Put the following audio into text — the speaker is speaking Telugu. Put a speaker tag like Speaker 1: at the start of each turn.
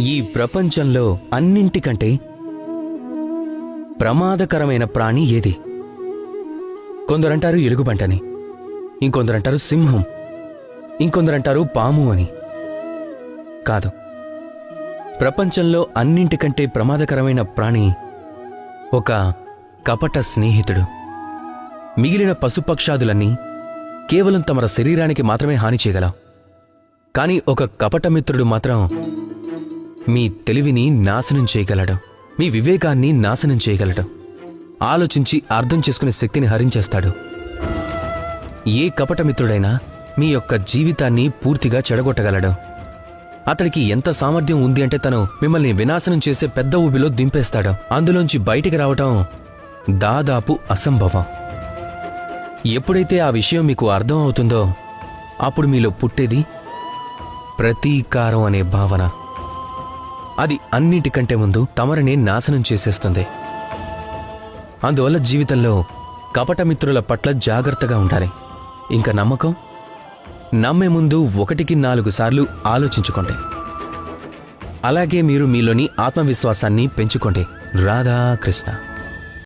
Speaker 1: ఈ ప్రపంచంలో అన్నింటికంటే ప్రమాదకరమైన ప్రాణి ఏది? కొందరంటారు ఎలుగుబంటని ఇంకొందరంటారు సింహం ఇంకొందరంటారు పాము అని. కాదు ప్రపంచంలో అన్నింటికంటే ప్రమాదకరమైన ప్రాణి ఒక కపట స్నేహితుడు. మిగిలిన పశుపక్షాదులన్నీ కేవలం తమ శరీరానికి మాత్రమే హాని చేయగలవు. కానీ ఒక కపటమిత్రుడు మాత్రం మీ తెలివిని నాశనం చేయగలడు. మీ వివేకాన్ని నాశనం చేయగలడు. ఆలోచించి అర్థం చేసుకునే శక్తిని హరించేస్తాడు. ఏ కపటమిత్రుడైనా మీ యొక్క జీవితాన్ని పూర్తిగా చెడగొట్టగలడు. అతడికి ఎంత సామర్థ్యం ఉంది అంటే తను మిమ్మల్ని వినాశనం చేసే పెద్ద ఊబిలో దింపేస్తాడు. అందులోంచి బయటికి రావటం దాదాపు అసంభవం. ఎప్పుడైతే ఆ విషయం మీకు అర్థం అవుతుందో అప్పుడు మీలో పుట్టేది ప్రతీకారం అనే భావన. అది అన్నిటికంటే ముందు తమరిని నాశనం చేసేస్తుంది. అందువల్ల జీవితంలో కపటమిత్రుల పట్ల జాగ్రత్తగా ఉండాలి. ఇంకా నమ్మకం? నమ్మే ముందు ఒకటికి నాలుగు సార్లు ఆలోచించుకోండి. అలాగే మీరు మీలోని ఆత్మవిశ్వాసాన్ని పెంచుకోండి. రాధాకృష్ణ.